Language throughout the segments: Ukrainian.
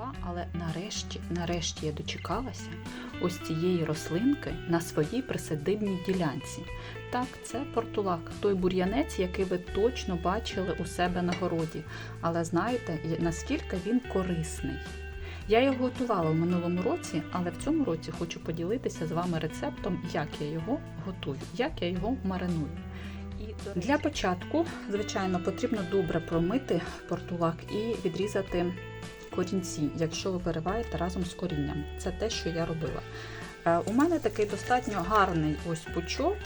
слова, але нарешті, нарешті я дочекалася ось цієї рослинки на своїй присадибній ділянці. Так, це портулак, той бур'янець, який ви точно бачили у себе на городі. Але знаєте, наскільки він корисний. Я його готувала в минулому році, але в цьому році хочу поділитися з вами рецептом, як я його готую, як я його мариную. Для початку, звичайно, потрібно добре промити портулак і відрізати корінці, якщо ви вириваєте разом з корінням. Це те, що я робила. Е, У мене такий достатньо гарний ось пучок.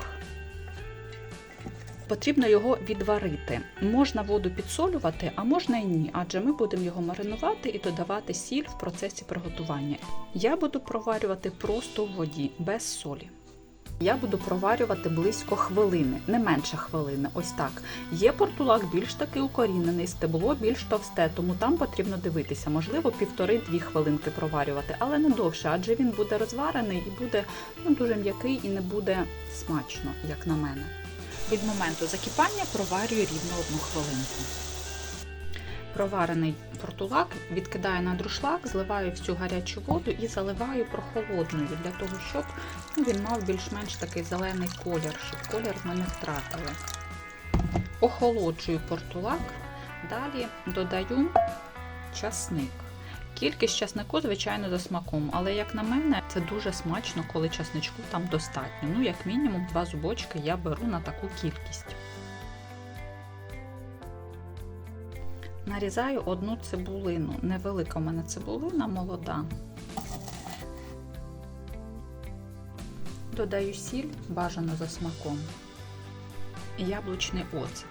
Потрібно його відварити. Можна воду підсолювати, а можна і ні, адже ми будемо його маринувати і додавати сіль в процесі приготування. Я буду проварювати просто в воді, без солі. Я буду проварювати близько хвилини, не менше хвилини. Ось так. Є портулак більш таки укорінений, стебло більш товсте, тому там потрібно дивитися, можливо, півтори-дві хвилинки проварювати, але не довше, адже він буде розварений і буде ну, дуже м'який і не буде смачно, як на мене. Від моменту закипання проварюю рівно одну хвилинку. Проварений портулак відкидаю на друшлак, зливаю всю гарячу воду і заливаю прохолодною для того, щоб ну, він мав більш-менш такий зелений колір, щоб колір ми не втратили. Охолоджую портулак, далі додаю часник. Кількість часнику, звичайно, за смаком, але як на мене, це дуже смачно, коли часничку там достатньо. Ну, як мінімум, два зубочки я беру на таку кількість. Нарізаю одну цибулину. Невелика в мене цибулина, молода. Додаю сіль, бажано за смаком. Яблучний оцет.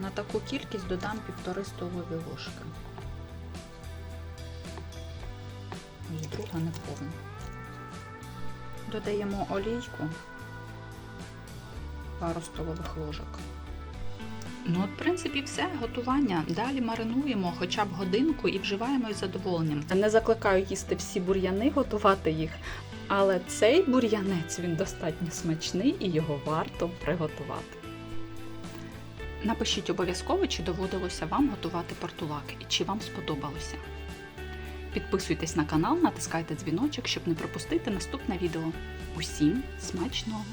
На таку кількість додам півтори столові ложки. Ось друга не повна. Додаємо олійку, пару столових ложок. Ну, от, в принципі, все, готування. Далі маринуємо хоча б годинку і вживаємо із задоволенням. Не закликаю їсти всі бур'яни, готувати їх, але цей бур'янець він достатньо смачний і його варто приготувати. Напишіть обов'язково, чи доводилося вам готувати портулак і чи вам сподобалося. Підписуйтесь на канал, натискайте дзвіночок, щоб не пропустити наступне відео. Усім смачного!